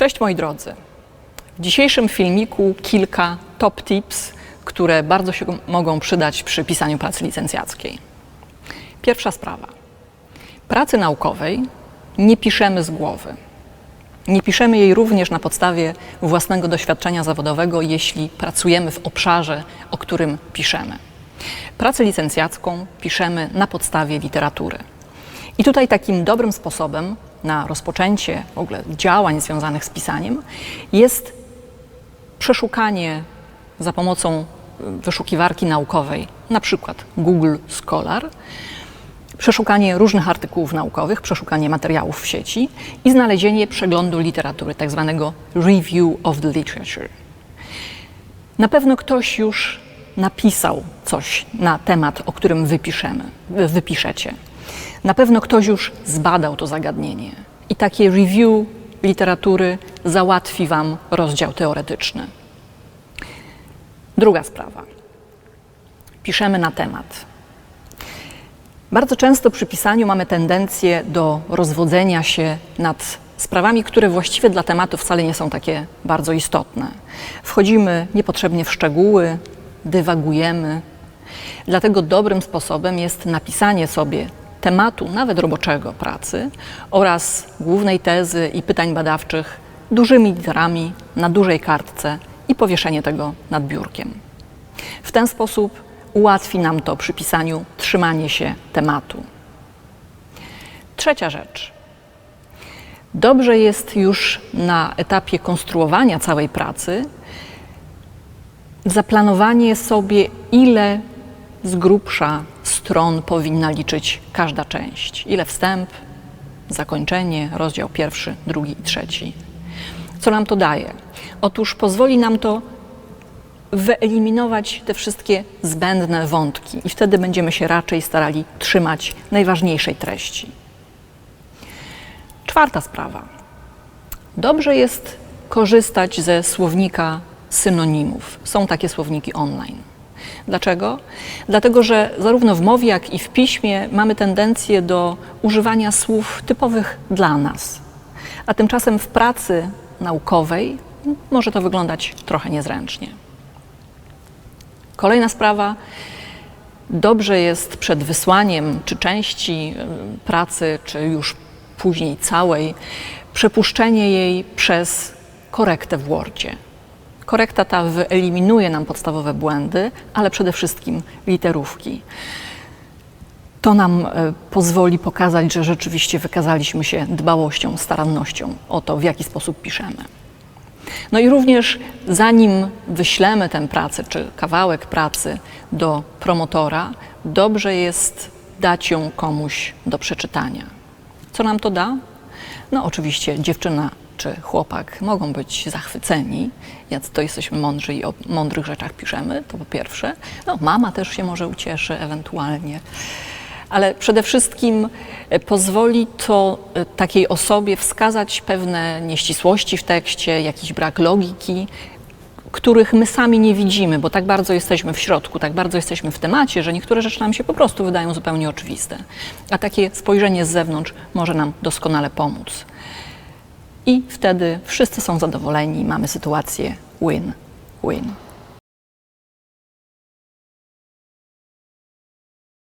Cześć moi drodzy. W dzisiejszym filmiku kilka top tips, które bardzo się mogą przydać przy pisaniu pracy licencjackiej. Pierwsza sprawa. Pracy naukowej nie piszemy z głowy. Nie piszemy jej również na podstawie własnego doświadczenia zawodowego, jeśli pracujemy w obszarze, o którym piszemy. Pracę licencjacką piszemy na podstawie literatury. I tutaj takim dobrym sposobem na rozpoczęcie w ogóle działań związanych z pisaniem jest przeszukanie za pomocą wyszukiwarki naukowej, na przykład Google Scholar, przeszukanie różnych artykułów naukowych, przeszukanie materiałów w sieci i znalezienie przeglądu literatury, tak zwanego review of the literature. Na pewno ktoś już napisał coś na temat, o którym wypiszemy, wypiszecie. Na pewno ktoś już zbadał to zagadnienie i takie review literatury załatwi Wam rozdział teoretyczny. Druga sprawa. Piszemy na temat. Bardzo często przy pisaniu mamy tendencję do rozwodzenia się nad sprawami, które właściwie dla tematu wcale nie są takie bardzo istotne. Wchodzimy niepotrzebnie w szczegóły, dywagujemy. Dlatego dobrym sposobem jest napisanie sobie tematu, nawet roboczego pracy oraz głównej tezy i pytań badawczych dużymi literami na dużej kartce i powieszenie tego nad biurkiem. W ten sposób ułatwi nam to przy pisaniu trzymanie się tematu. Trzecia rzecz. Dobrze jest już na etapie konstruowania całej pracy zaplanowanie sobie, ile z grubsza stron powinna liczyć każda część. Ile wstęp, zakończenie, rozdział pierwszy, drugi i trzeci. Co nam to daje? Otóż pozwoli nam to wyeliminować te wszystkie zbędne wątki i wtedy będziemy się raczej starali trzymać najważniejszej treści. Czwarta sprawa. Dobrze jest korzystać ze słownika synonimów. Są takie słowniki online. Dlaczego? Dlatego, że zarówno w mowie, jak i w piśmie mamy tendencję do używania słów typowych dla nas. A tymczasem w pracy naukowej może to wyglądać trochę niezręcznie. Kolejna sprawa. Dobrze jest przed wysłaniem czy części pracy, czy już później całej, przepuszczenie jej przez korektę w Wordzie. Korekta ta wyeliminuje nam podstawowe błędy, ale przede wszystkim literówki. To nam e, pozwoli pokazać, że rzeczywiście wykazaliśmy się dbałością, starannością o to, w jaki sposób piszemy. No i również zanim wyślemy tę pracę, czy kawałek pracy do promotora, dobrze jest dać ją komuś do przeczytania. Co nam to da? No oczywiście dziewczyna czy chłopak mogą być zachwyceni, jak to jesteśmy mądrzy i o mądrych rzeczach piszemy, to po pierwsze. No, mama też się może ucieszy ewentualnie. Ale przede wszystkim e, pozwoli to e, takiej osobie wskazać pewne nieścisłości w tekście, jakiś brak logiki, których my sami nie widzimy, bo tak bardzo jesteśmy w środku, tak bardzo jesteśmy w temacie, że niektóre rzeczy nam się po prostu wydają zupełnie oczywiste. A takie spojrzenie z zewnątrz może nam doskonale pomóc. I wtedy wszyscy są zadowoleni, mamy sytuację win-win.